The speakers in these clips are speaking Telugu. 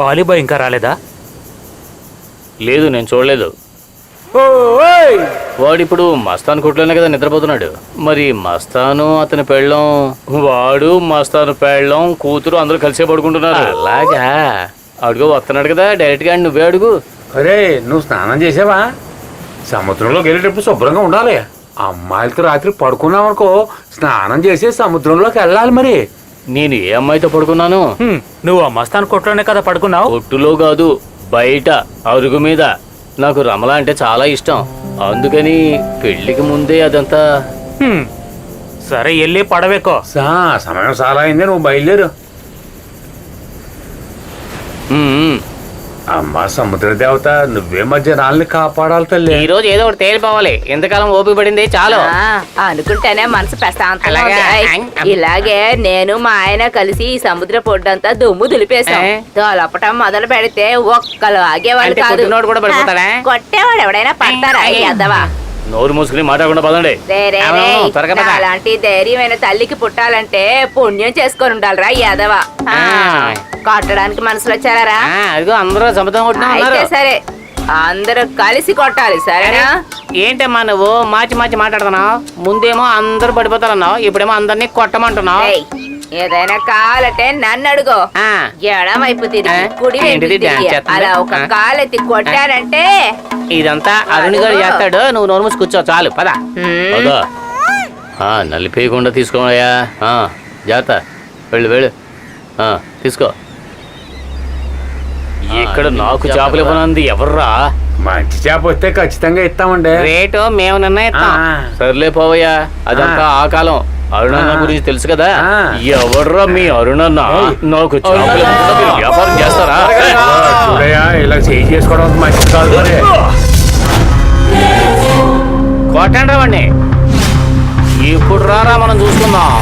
ఆలిబాయ్ ఇంకా రాలేదా? లేదు నేను చూడలేదు. వాడిప్పుడు మస్తాన్ కొట్లోనే కదా నిద్రపోతున్నాడు. మరి మస్తాను అతని పెళ్ళం వాడు మస్తాను పెళ్ళం కూతురు అందరూ కలిసే పడుకుంటున్నారు. అలాగా? అడుగు వస్తున్నాడు కదా డైరెక్ట్గా నువ్వే అడుగు. అరే నువ్వు స్నానం చేసావా? సముద్రంలోకి వెళ్ళేటప్పుడు శుభ్రంగా ఉండాలి. అమ్మాయిలతో రాత్రి పడుకున్నావు అనుకో స్నానం చేసి సముద్రంలోకి వెళ్ళాలి మరి. నేను ఏ అమ్మాయితో పడుకున్నాను? హ్మ్, నువ్వు ఆ మస్తాన్ కొట్లోనే కదా పడుకున్నావు? ఒట్టులో కాదు బయట అరుగు మీద. నాకు రమల అంటే చాలా ఇష్టం. అందుకని పెళ్ళికి ముందే అదంతా హ్మ్, సరే వెళ్ళి పడవేకో. సా సమయం చాలా అయింది నువ్వు బయలుదేరు. అమ్మా సముద్ర దేవత నువ్వే మధ్య రాళ్ళని కాపాడాలి తల్లి ఈ రోజు ఏదో ఒకటి తేలిపోవాలి ఎంతకాలం ఓపిక పడింది చాలు ఆ, అనుకుంటేనే మనసు ప్రశాంతంగా అలాగా? ఉంది. ఐ, ఇలాగే నేను మా ఆయన కలిసి ఈ సముద్ర పొడ్డంతా దుమ్ము దులిపేశాం ఏ? తోలపటం మొదలు పెడితే ఒక్కలు ఆగేవాళ్ళు అంటే కాదు కొట్టినోడు కూడా పడిపోతాడా? ఆ, కొట్టేవాడు ఎవడైనా పడతారా. అద్దవా నోరు మూసుకుని మాట్లాడకుండా పదండి. అలాంటి ధైర్యమైన తల్లికి పుట్టాలంటే పుణ్యం చేసుకొని ఉండాలిరా యాదవ. కొట్టడానికి మనసులో వచ్చారా అదిగో అందరూ సముద్రం సరే. అందరూ కలిసి కొట్టాలి సరేనా? ఏంటమ్మా నువ్వు? మార్చి మార్చి మాట్లాడుతున్నావు? ముందేమో అందరూ పడిపోతారన్నావు ఇప్పుడేమో అందరినీ కొట్టమంటున్నావు. ఏయ్, ఏదైనా కావాలంటే నన్ను అడుగు. ఆ, ఎడం వైపు తిరిగి? కుడి? అలా ఒక? కాలెత్తి కొట్టారంటే ఇదంతా అరుణి గారు చేస్తాడు నువ్వు నోరు మూసి కూర్చో చాలు పద. నలిపేయకుండా తీసుకోమయ్యా ఆ, జాగ్రత్త. వెళ్ళు వెళ్ళు. ఆ, తీసుకో. ఇక్కడ నాకు చేపలు ఇవ్వనంది ఎవర్రా? మంచి చేప వస్తే ఖచ్చితంగా ఇస్తామండి. రేటు మేము నిర్ణయిస్తాం. సర్లే పోవయ్యా అదంతా ఆ. కాలం. అరుణన్న. గురించి తెలుసు కదా. ఎవర్రా మీ అరుణన్న. నాకు వ్యాపారం చేస్తారా? చూడయ్యా ఇలా చేయి చేసుకోవడం మంచిది కాదు కొట్టండి రావండి ఇప్పుడు రారా మనం చూసుకుందాం.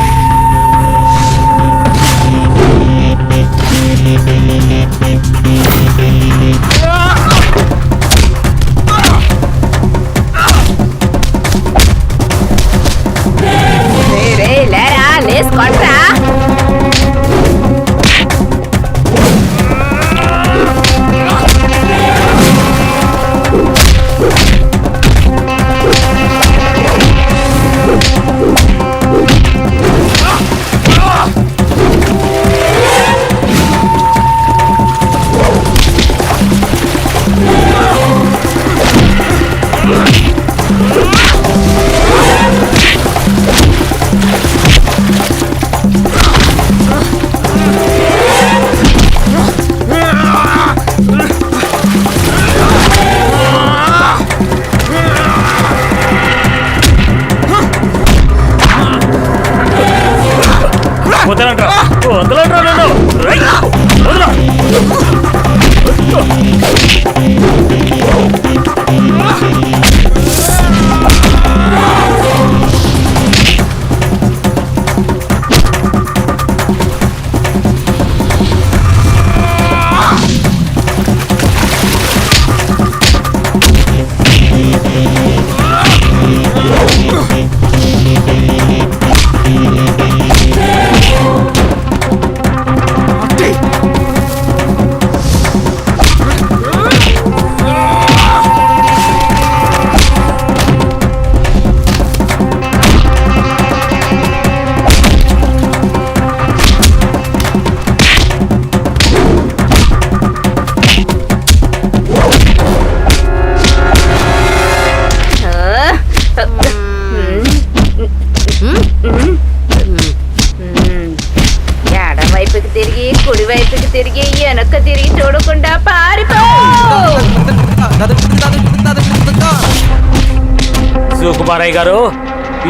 సుకుమారయ్య గారు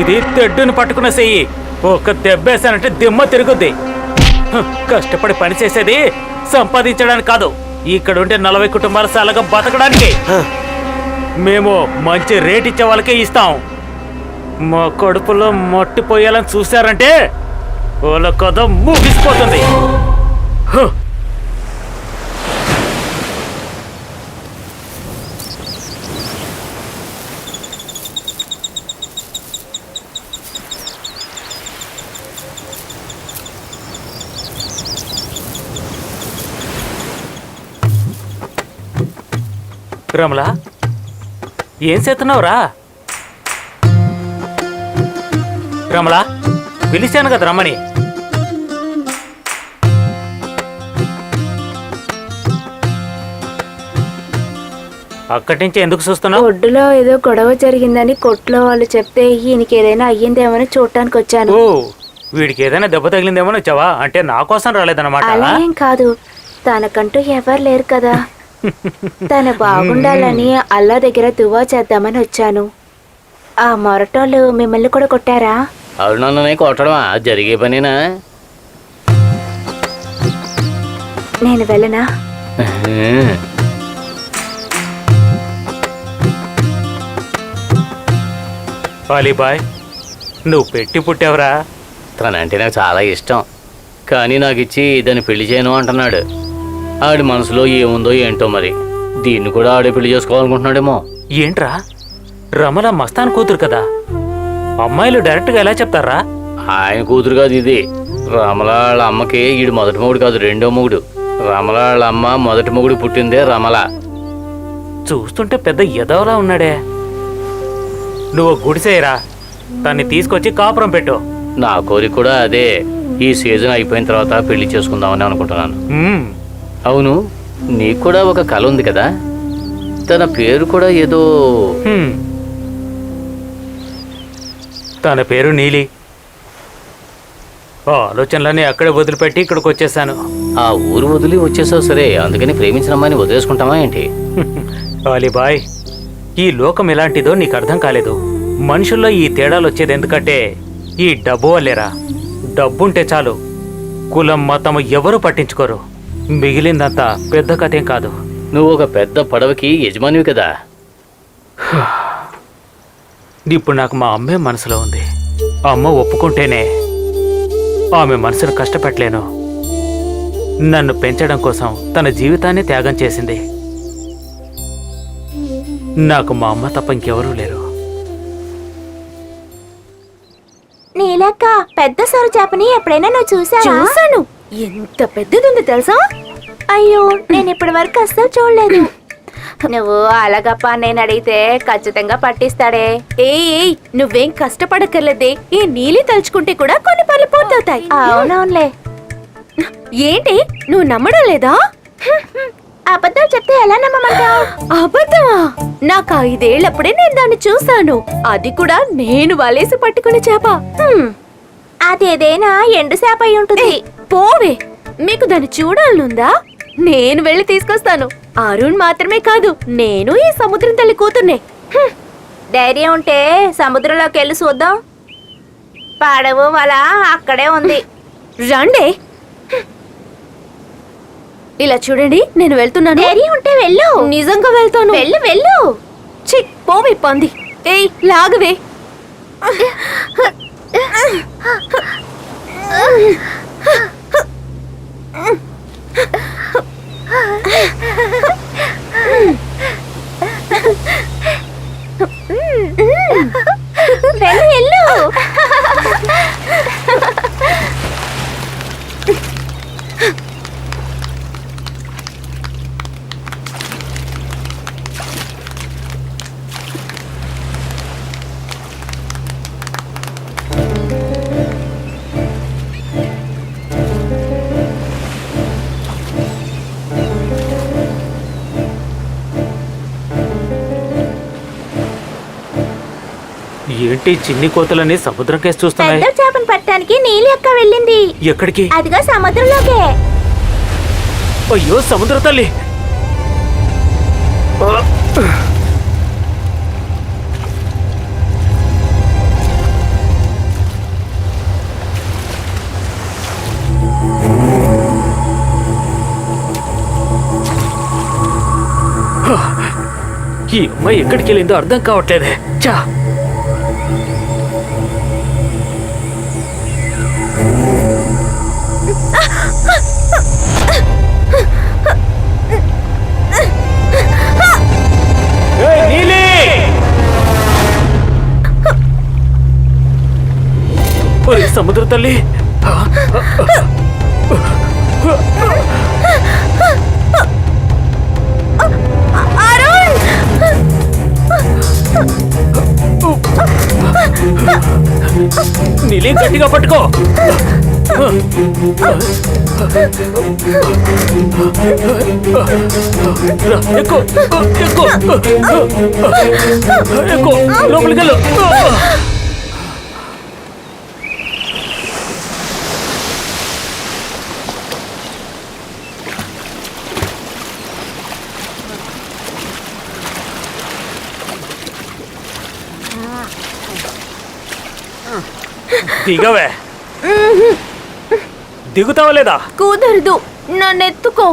ఇది తెడ్డుని పట్టుకున్న చెయ్యి ఒక దెబ్బేశానంటే దిమ్మ తిరుగుద్ది. హ, కష్టపడి పని చేసేది సంపాదించడానికి కాదు ఇక్కడ ఉంటే నలభై కుటుంబాల సాలగా బతకడానికి. మేము మంచి రేట్ ఇచ్చే వాళ్ళకే ఇస్తాం. మా కడుపులో మట్టిపోయాలని చూశారంటే వాళ్ళ కథ ముగిసిపోతుంది. రమల ఏం చేస్తున్నావురా? రమల పిలిచాను కదా రమ్మని. అక్కడి నుంచి ఎందుకు చూస్తున్నావు? ఒడ్డులో ఏదో గొడవ జరిగిందని కొట్లో వాళ్ళు చెప్తే ఈయనకి ఏదైనా అయ్యిందేమని చూడటానికి వచ్చాను. ఓ వీడికి ఏదైనా దెబ్బ తగిలిందేమో వచ్చావా? అంటే నా కోసం రాలేదన్నమాట. అలా ఏం కాదు. తనకంటూ ఎవరు లేరు కదా. తను బాగుండాలని అల్లా దగ్గర దువా చేద్దామని వచ్చాను. ఆ మొరటోళ్ళు మిమ్మల్ని కూడా కొట్టారా? అరుణన్ననే కొట్టడమా? జరిగే పనేనా? నేను వెళ్ళనా? అలీబాయ్ నువ్వు పెట్టి పుట్టావురా. తనంటే నాకు చాలా ఇష్టం. కానీ నాకు ఇచ్చి దాన్ని పెళ్ళి చేయను అంటున్నాడు. ఆడి మనసులో ఏముందో ఏంటో మరి. దీన్ని కూడా ఆడే పెళ్ళి చేసుకోవాలనుకుంటున్నాడేమో. ఏంట్రా? రమల మస్తాన్ కూతురు కదా. అమ్మాయిలు డైరెక్ట్గా ఎలా చెప్తారా? ఆయన కూతురు కాదు ఇది. రమల వాళ్ళ అమ్మకి ఈడు మొదటి మొగుడు కాదు రెండో మొగుడు. రమల వాళ్ళ అమ్మ మొదటి మొగుడు పుట్టిందే రమల. చూస్తుంటే పెద్ద ఎదవలా ఉన్నాడే. నువ్వు గుడిసేయరా తన్ని తీసుకొచ్చి కాపురం పెట్టు. నా కోరిక కూడా అదే. ఈ సీజన్ అయిపోయిన తర్వాత పెళ్ళి చేసుకుందామని అనుకుంటున్నాను. అవును నీకు కూడా ఒక కళ ఉంది కదా? తన పేరు కూడా ఏదో హ్మ్. తన పేరు నీలి. ఆ ఆలోచనలన్నీ అక్కడే వదిలిపెట్టి ఇక్కడికి వచ్చేసాను ఆ ఊరు వదిలి వచ్చేసావు సరే అందుకని ప్రేమించిన అమ్మాయిని వదిలేసుకుంటామా ఏంటి? అలీబాయ్ ఈ లోకం ఎలాంటిదో నీకు అర్థం కాలేదు. మనుషుల్లో ఈ తేడాలు వచ్చేది ఎందుకంటే ఈ డబ్బు వల్లేరా? డబ్బుంటే చాలు కులం మతం ఎవరు పట్టించుకోరు. మిగిలిందంతా పెద్ద కథేం కాదు. నువ్వు ఒక పెద్ద పడవకి యజమానివి కదా. ఇప్పుడు నాకు మా అమ్మే మనసులో ఉంది. అమ్మ ఒప్పుకుంటేనే ఆమె మనసును కష్టపెట్టలేను. నన్ను పెంచడం కోసం తన జీవితాన్ని త్యాగం చేసింది. నాకు మా అమ్మ తప్ప ఇంకెవరూ లేరు. నీలక్క పెద్ద సొర చేపని ఎప్పుడైనా నువ్వు చూసావా? చూసాను ఎంత పెద్దది ఉంది తెలుసా? అయ్యో నేను ఇప్పటి వరకు అస్సలు చూడలేదు. నువ్వు అలగప్ప నేను అడిగితే ఖచ్చితంగా పట్టిస్తాడే. ఏయ్ ఏయ్ నువ్వేం కష్టపడక్కర్లేదే. ఈ నీలి తలుచుకుంటే కూడా కొన్ని పనులు పూర్తవుతాయి. అవునవునులే. ఏంటి నువ్వు నమ్మడం లేదా? అబద్ధాలు చెప్తే ఎలా నమ్మమంటావు? అబద్ధమా? నాకు ఐదేళ్ళప్పుడే నేను దాన్ని చూశాను. అది కూడా నేను వలేసి పట్టుకునే చేప. అదేదైనా ఎండు చేప అయి ఉంటుంది. మీకు దాన్ని చూడాలనుందా? నేను వెళ్ళి తీసుకొస్తాను. అరుణ్ మాత్రమే కాదు నేను ఈ సముద్రం తల్లి కూతుర్నే. ధైర్యం ఉంటే సముద్రంలోకి వెళ్ళి చూద్దాం. పడవు వల అక్కడే ఉంది. రండే. ఇలా చూడండి నేను వెళ్తున్నాను. ధైర్యం ఉంటే వెళ్ళు. నిజంగా వెళ్తాను. వెళ్ళు వెళ్ళు. ఛీ, పోవే పంది. ఏయ్ లాగవే. వెళ్ళు 嗯 ఏంటి చిన్ని కోతలని సముద్రం కేసు చూస్తున్నాయి? పెద్ద చేపను పట్టడానికి నీలి అక్క వెళ్ళింది. ఎక్కడికి? అదిగో సముద్రంలోకే. అయ్యో సముద్ర తల్లి! ఈ అమ్మాయి ఎక్కడికి వెళ్ళిందో అర్థం కావట్లేదే. చా తల్లి. నిలిం గట్టిగా పట్టుకో. ఎక్కువ ఎక్కువ ఎక్కువ. లోపలికెళ్ళు దిగవే. దిగుతావా లేదా? కుదరదు. నన్నెత్తుకో.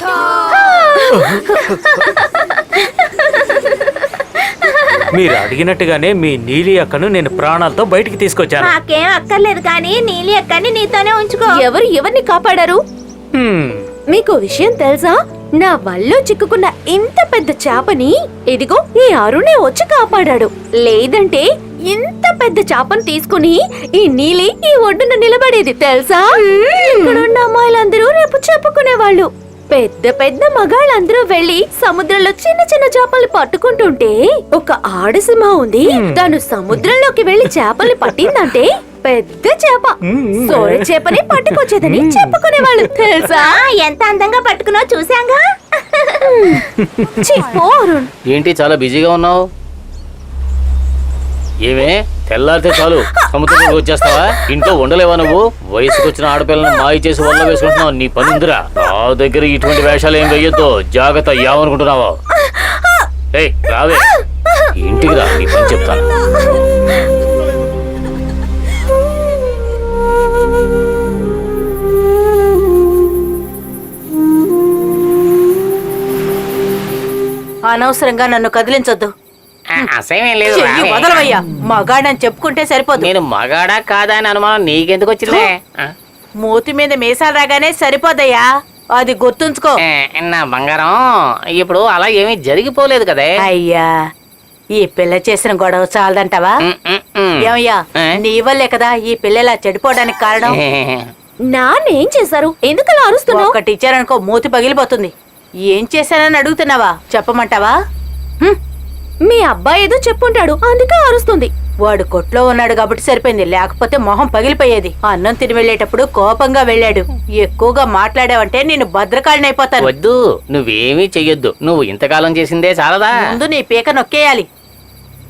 మీరు అడిగినట్టుగానే మీ నీలి అక్కను నేను ప్రాణాలతో బయటికి తీసుకొచ్చాను. మాకేం అక్కర్లేదు కానీ నీలి అక్కని నీతోనే ఉంచుకో. ఎవరు ఎవరిని కాపాడారు? హ్మ్, మీకు విషయం తెలుసా? నా వల్లో చిక్కుకున్న ఇంత పెద్ద చేపని ఇదిగో ఈ అరుణే వచ్చి కాపాడాడు. లేదంటే ఇంత పెద్ద చేపను తీసుకుని ఈ నీలి ఈ ఒడ్డున నిలబడేది తెలుసా? ఇక్కడున్న అమ్మాయిలందరూ రేపు చెప్పుకునేవాళ్ళు. పెద్ద పెద్ద మగాళ్ళందరూ వెళ్ళి సముద్రంలో చిన్న చిన్న చేపలు పట్టుకుంటుంటే ఒక ఆడసింహ ఉంది. తను సముద్రంలోకి వెళ్ళి చేపల్ని పట్టిందంటే పెద్ద చేప. సోర చేపని పట్టుకొచ్చేదని చెప్పుకునేవాళ్ళు. తెలుసా? ఆ, ఎంత అందంగా పట్టుకున్నావు చూసాంగా అరుణ్. ఏంటి చాలా బిజీగా ఉన్నావు? ఏమే? తెల్లారితే చాలు. సముద్రంలోకి వచ్చేస్తావా? ఇంట్లో ఉండలేవా నువ్వు? వయసుకు వచ్చిన ఆడపిల్లను మాయ చేసి వల్ల వేసుకుంటున్నావు. నీ పని ఉందిరా. నా దగ్గర ఇటువంటి వేషాలు ఏం వెయ్యొద్దు. జాగ్రత్త ఏమనుకుంటున్నావా. ఏయ్ రావే. ఇంటికి రా. నీ పని చెప్తాను. అనవసరంగా నన్ను కదిలించొద్దు. అసహ్యం లేదు చెయ్యి వదలవయ్యా. మగాడని చెప్పుకుంటే సరిపోదు. నేను మగాడా కాదా అని అనుమానం నీకెందుకు వచ్చిందే? మూతి మీద మీసాలు రాగానే సరిపోదయ్యా అది గుర్తుంచుకో. నా బంగారం ఇప్పుడు అలా ఏమీ జరిగిపోలేదు కదే. అయ్యా ఈ పిల్ల చేసిన గొడవ చాలదంటావా? ఏమయ్యా? నీ వల్లే కదా ఈ పిల్ల ఇలా చెడిపోవడానికి కారణం? నాన్నేం చేశారు? ఎందుకలా అరుస్తున్నావు? ఒకటి ఇచ్చారనుకో మూతి పగిలిపోతుంది. ఏం చేశానని అడుగుతున్నావా? చెప్పమంటావా. మీ అబ్బాయి ఏదో చెప్పుంటాడు అందుకే అరుస్తుంది. వాడు కొట్లో ఉన్నాడు కాబట్టి సరిపోయింది లేకపోతే మొహం పగిలిపోయేది. అన్నం తిని వెళ్ళేటప్పుడు కోపంగా వెళ్ళాడు. ఎక్కువగా మాట్లాడావంటే నేను భద్రకాళినైపోతాను. వద్దు నువ్వేమీ చెయ్యొద్దు. నువ్వు ఇంతకాలం చేసిందే చాలదా? ముందు నీ పీక నొక్కేయాలి.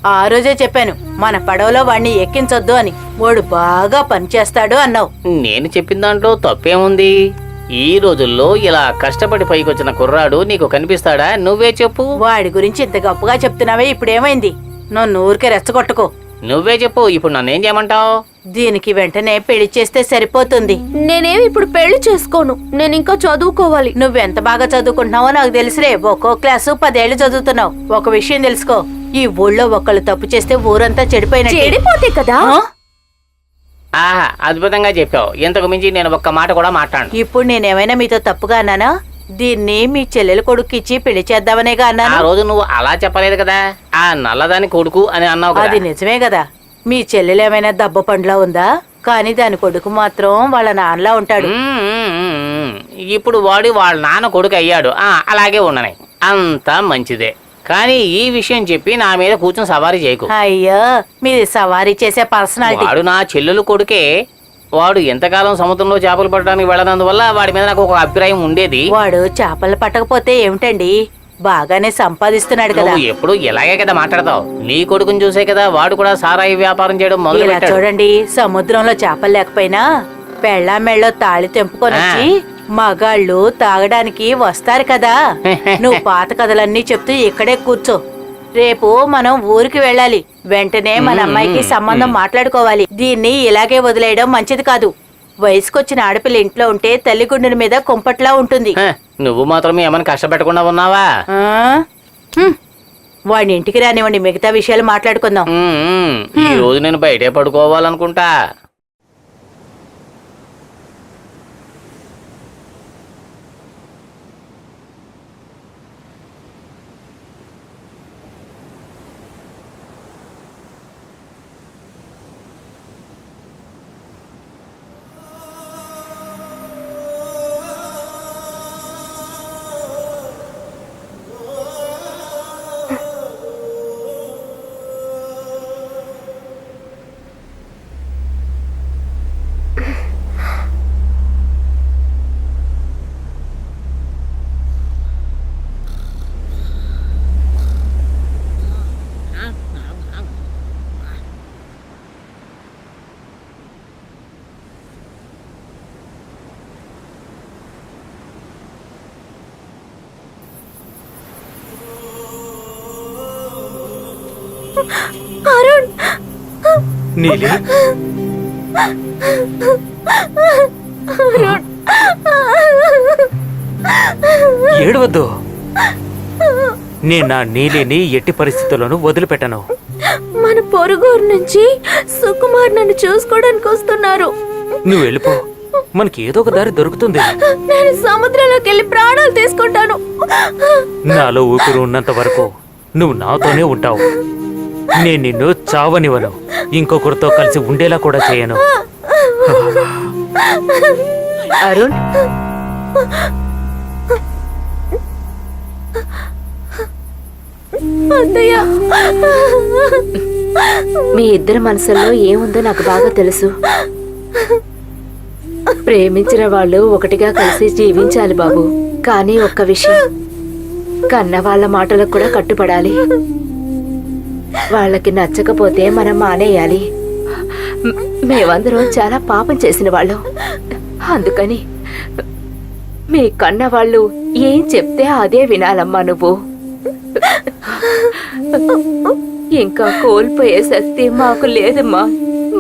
ఆ రోజే చెప్పాను మన పడవలో వాణ్ణి ఎక్కించొద్దు అని. వాడు బాగా పనిచేస్తాడు అన్నావు. నేను చెప్పిన దాంట్లో తప్పేముంది? ఈ రోజుల్లో ఇలా కష్టపడి పైకొచ్చిన కుర్రాడు నీకు కనిపిస్తాడా? నువ్వే చెప్పు. వాడి గురించి ఇంత గొప్పగా చెప్తున్నావే ఇప్పుడేమైంది? నన్ను ఊరికే రెచ్చగొట్టుకో. నువ్వే చెప్పు ఇప్పుడు నన్నేం చేయమంటావు? దీనికి వెంటనే పెళ్ళి చేస్తే సరిపోతుంది. నేనేమి ఇప్పుడు పెళ్ళి చేసుకోను నేను ఇంకా చదువుకోవాలి. నువ్వెంత బాగా చదువుకుంటున్నావో నాకు తెలుసులే ఒక్కో క్లాసు పదేళ్ళు చదువుతున్నావు. ఒక విషయం తెలుసుకో ఈ ఊళ్ళో ఒకళ్ళు తప్పు చేస్తే ఊరంతా చెడిపోయినట్టే. చెడిపోతే కదా? ఆహా అద్భుతంగా చెప్పావు. ఇంతకు మించి నేను ఒక్క మాట కూడా మాట్లాడు ఇప్పుడు నేనేమైనా మీతో తప్పుగా అన్నానా? దీన్ని మీ చెల్లెలు కొడుక్కిచ్చి పెళ్ళి చేద్దామనేగా ఆ అన్నాను రోజు నువ్వు అలా చెప్పలేదు కదా? ఆ నల్లదాని కొడుకు అని అన్నావు కదా? అది నిజమే కదా. మీ చెల్లెలు ఏమైనా దెబ్బ పండ్లా ఉందా? కానీ దాని కొడుకు మాత్రం వాళ్ళ నాన్నలా ఉంటాడు. మ్మ్, మ్మ్, మ్మ్. ఇప్పుడు వాడు వాళ్ళ నాన్న కొడుకు అయ్యాడు. ఆ అలాగే ఉండని. అంతా మంచిదే. కానీ ఈ విషయం చెప్పి నా మీద కూర్చొని సవారీ చేయకు. అయ్యో మీది సవారీ చేసే పర్సనాలిటీ. వాడు నా చెల్లెలు కొడుకే. వాడు ఎంతకాలం సముద్రంలో చేపలు పట్టడానికి వెళ్ళనందువల్ల వాడి మీద నాకు ఒక అభిప్రాయం ఉండేది. వాడు చేపలు పట్టకపోతే ఏమిటండి? బాగానే సంపాదిస్తున్నాడు కదా. నువ్వు ఎప్పుడు ఇలాగే కదా మాట్లాడతావు? నీ కొడుకుని చూసే కదా వాడు కూడా సారాయి వ్యాపారం చేయడం మొదలు ఇలా చూడండి సముద్రంలో చేపలు లేకపోయినా పెళ్ళ మెళ్ళో తాళి తెంపుకొని వచ్చి మగాళ్ళు తాగడానికి వస్తారు కదా. నువ్వు పాత కథలన్నీ చెప్తూ ఇక్కడే కూర్చో. రేపు మనం ఊరికి వెళ్ళాలి. వెంటనే మన అమ్మాయికి సంబంధం మాట్లాడుకోవాలి. దీన్ని ఇలాగే వదిలేయడం మంచిది కాదు. వయసుకొచ్చిన ఆడపిల్ల ఇంట్లో ఉంటే తల్లి గుండెల మీద కుంపట్లా ఉంటుంది. నువ్వు మాత్రం ఏమైనా కష్టపెట్టకుండా ఉన్నావా. వాడిని ఇంటికి రానివ్వండి మిగతా విషయాలు మాట్లాడుకుందాం. ఈ రోజు నేను బయటే పడుకోవాలనుకుంటా. అరుణ్. నీలి. ఏడవద్దు. నేను నా నీలిని ఎట్టి పరిస్థితుల్లోనూ వదిలిపెట్టను. మన పొరుగురు నుంచి సుకుమార్ నన్ను చూసుకోవడానికి వస్తున్నారు. నువ్వు వెళ్ళిపో. మనకి ఏదో ఒక దారి దొరుకుతుంది. నేను సముద్రంలోకి వెళ్ళి ప్రాణాలు తీసుకుంటాను. నాలో ఊపిరి ఉన్నంత వరకు నువ్వు నాతోనే ఉంటావు. నేను నిన్ను చావనివ్వను. ఇంకొకరితో కలిసి ఉండేలా కూడా చేయను. అరుణ్? మీ ఇద్దరి మనసుల్లో ఏముందో నాకు బాగా తెలుసు. ప్రేమించిన వాళ్ళు ఒకటిగా కలిసి జీవించాలి బాబు. కానీ ఒక్క విషయం. కన్న వాళ్ళ మాటలకు కూడా కట్టుపడాలి వాళ్ళకి నచ్చకపోతే మనం మానేయాలి. మేమందరం చాలా పాపం చేసిన వాళ్ళు. అందుకని మీ కన్న వాళ్ళు ఏం చెప్తే అదే వినాలమ్మా నువ్వు. ఇంకా కోల్పోయే శక్తి మాకు లేదమ్మా.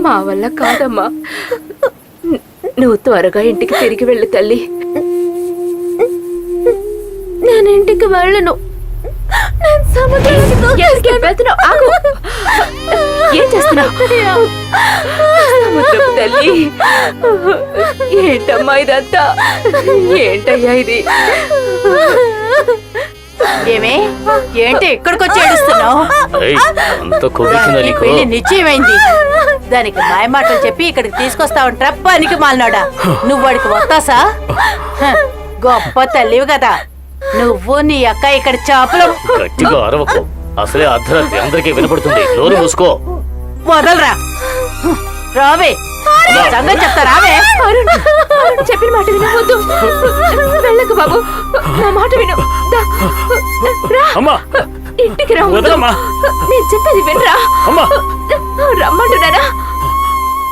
మా వల్ల కాదమ్మా. నువ్వు త్వరగా ఇంటికి తిరిగి వెళ్ళు తల్లి. నేను ఇంటికి వెళ్ళను. నేను దూకేస్తాను. వెళ్తున్నావు? ఆగు. ఏం చేస్తున్నావు? సముద్రపు తల్లి. ఏంటమ్మా ఇదంతా? ఏంటయ్యా ఇది? ఏమే ఏంటి ఇక్కడికి వచ్చి ఏడుస్తున్నావు? ఏయ్, అంత కొవ్వెక్కిందా నీకు? పెళ్ళి నిశ్చయమైంది. దానికి మాయమాటలు చెప్పి ఇక్కడికి తీసుకొస్తా ఉంటా పనికి మాలినాడా? నువ్వు వాడికి వస్తాసా హ, గొప్ప తల్లివి కదా. నువ్వు నీ అక్క ఇక్కడ చేపలు గట్టిగా అరవకు. అసలే అర్ధరాత్రి అందరికీ వినపడుతుంది. నోరు మూసుకో. వదలరా. రావే. నీ సంగతి చెప్తా రావే. అరుణ్, అరుణ్ చెప్పిన మాట వినవద్దు వెళ్ళకు బాబు. నా మాట విను. దా. రా. అమ్మా. ఇంటికి రా వదలమ్మా. నేను చెప్పేది వినరా? అమ్మా. రమ్మంటున్నానా